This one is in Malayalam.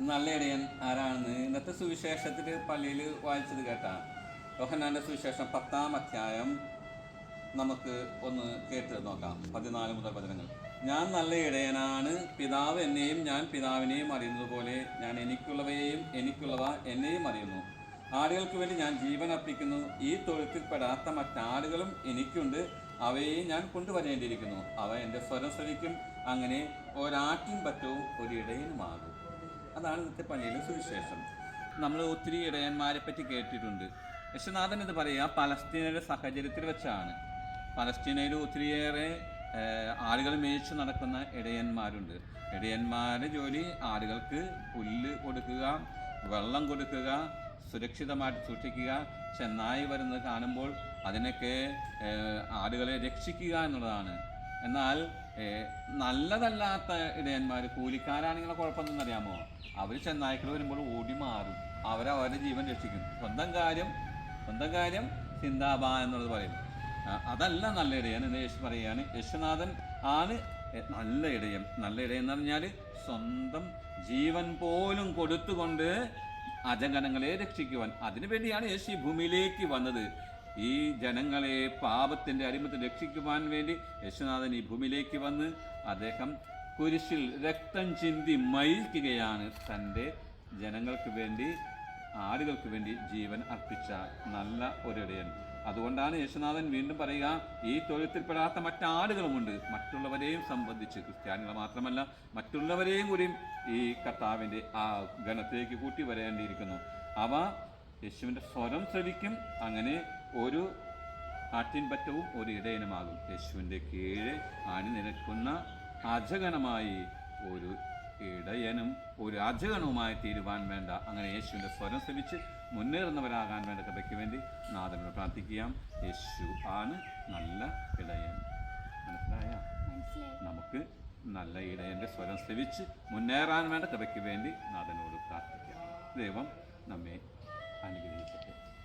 നല്ല ഇടയൻ ആരാണെന്ന് ഇന്നത്തെ സുവിശേഷത്തിൽ പള്ളിയിൽ വായിച്ചത് കേട്ടാ. യോഹന്നാന്റെ സുവിശേഷം പത്താം അധ്യായം നമുക്ക് ഒന്ന് കേട്ട് നോക്കാം. പതിനാല് മുതൽ വചനങ്ങൾ ഞാൻ നല്ല ഇടയനാണ് പിതാവ് എന്നെയും ഞാൻ പിതാവിനെയും അറിയുന്നത് പോലെ ഞാൻ എനിക്കുള്ളവയെയും എനിക്കുള്ളവ എന്നെയും അറിയുന്നു. ആടുകൾക്ക് വേണ്ടി ഞാൻ ജീവൻ അർപ്പിക്കുന്നു ഈ തൊഴുത്തിൽപ്പെടാത്ത മറ്റാടുകളും എനിക്കുണ്ട്. അവയെ ഞാൻ കൊണ്ടുവരേണ്ടിയിരിക്കുന്നു. അവ എന്റെ സ്വരം ശ്രവിക്കും അങ്ങനെ ഒരാട്ടിൻ പറ്റവും ഒരു അതാണ് ഇന്നത്തെ പള്ളിയിലെ സുവിശേഷം. നമ്മൾ ഒത്തിരി ഇടയന്മാരെ പറ്റി കേട്ടിട്ടുണ്ട്. യശുനാഥൻ ഇത് പറയുക പലസ്തീനയുടെ സാഹചര്യത്തിൽ വെച്ചാണ്. പലസ്തീനയിൽ ഒത്തിരിയേറെ ആളുകൾ മേയിച്ച് നടക്കുന്ന ഇടയന്മാരുണ്ട്. ഇടയന്മാരുടെ ജോലി ആളുകൾക്ക് പുല്ല് കൊടുക്കുക വെള്ളം കൊടുക്കുക സുരക്ഷിതമായിട്ട് സൂക്ഷിക്കുക ചെന്നായി വരുന്നത് കാണുമ്പോൾ അതിനൊക്കെ ആടുകളെ രക്ഷിക്കുക എന്നുള്ളതാണ്. എന്നാൽ നല്ലതല്ലാത്ത ഇടയന്മാർ കൂലിക്കാരാണെങ്കിലുള്ള കുഴപ്പമൊന്നും അറിയാമോ? അവർ ചെന്നായ്ക്കൾ വരുമ്പോൾ ഓടി മാറും. അവരവരുടെ ജീവൻ രക്ഷിക്കും. സ്വന്തം കാര്യം സ്വന്തം കാര്യം ചിന്താബ എന്നുള്ളത് പറയും. അതല്ല നല്ല ഇടയൻ എന്ന് യേശു പറയുകയാണ്. യേശുനാഥൻ ആണ് നല്ല ഇടയൻ നല്ല ഇടയെന്ന് എന്ന് പറഞ്ഞാൽ സ്വന്തം ജീവൻ പോലും കൊടുത്തുകൊണ്ട് അജഗണങ്ങളെ രക്ഷിക്കുവാൻ അതിനുവേണ്ടിയാണ് യേശു ഭൂമിയിലേക്ക് വന്നത്. ഈ ജനങ്ങളെ പാപത്തിന്റെ അടിമത്തിൽ രക്ഷിക്കുവാൻ വേണ്ടി യേശുനാഥൻ ഈ ഭൂമിയിലേക്ക് വന്ന് അദ്ദേഹം കുരിശിൽ രക്തം ചിന്തി മരിക്കുകയാണ്. തന്റെ ജനങ്ങൾക്ക് വേണ്ടി ആടുകൾക്ക് വേണ്ടി ജീവൻ അർപ്പിച്ച നല്ല ഒരിടയൻ. അതുകൊണ്ടാണ് യേശുനാഥൻ വീണ്ടും പറയുക ഈ തൊഴുത്തിൽപ്പെടാത്ത മറ്റാടുകളുമുണ്ട്. മറ്റുള്ളവരെയും സംബന്ധിച്ച് ക്രിസ്ത്യാനികൾ മാത്രമല്ല മറ്റുള്ളവരെയും കൂടി ഈ കർത്താവിന്റെ ആ ഗണത്തിലേക്ക് കൂട്ടി വരേണ്ടിയിരിക്കുന്നു. അവ യേശുവിന്റെ സ്വരം ശ്രവിക്കും അങ്ങനെ ഒരു ആട്ടിൻപറ്റവും ഒരു ഇടയനുമാകും. യേശുവിന്റെ കീഴെ അണിനിരക്കുന്ന അജഗണമായി ഒരു ഇടയനും ഒരു അജഗണവുമായി തീരുവാൻ വേണ്ട. അങ്ങനെ യേശുവിന്റെ സ്വരം ശ്രമിച്ച് മുന്നേറുന്നവരാകാൻ വേണ്ട കൃപയ്ക്ക് വേണ്ടി നാഥനോട് പ്രാർത്ഥിക്കാം യേശു ആണ് നല്ല ഇടയൻ. മനസ്സിലായ? നമുക്ക് നല്ല ഇടയന്റെ സ്വരം ശ്രവിച്ച് മുന്നേറാൻ വേണ്ട കൃപയ്ക്ക് വേണ്ടി നാഥനോട് പ്രാർത്ഥിക്കാം. ദൈവം നമ്മെ അനുഗ്രഹിക്കട്ടെ.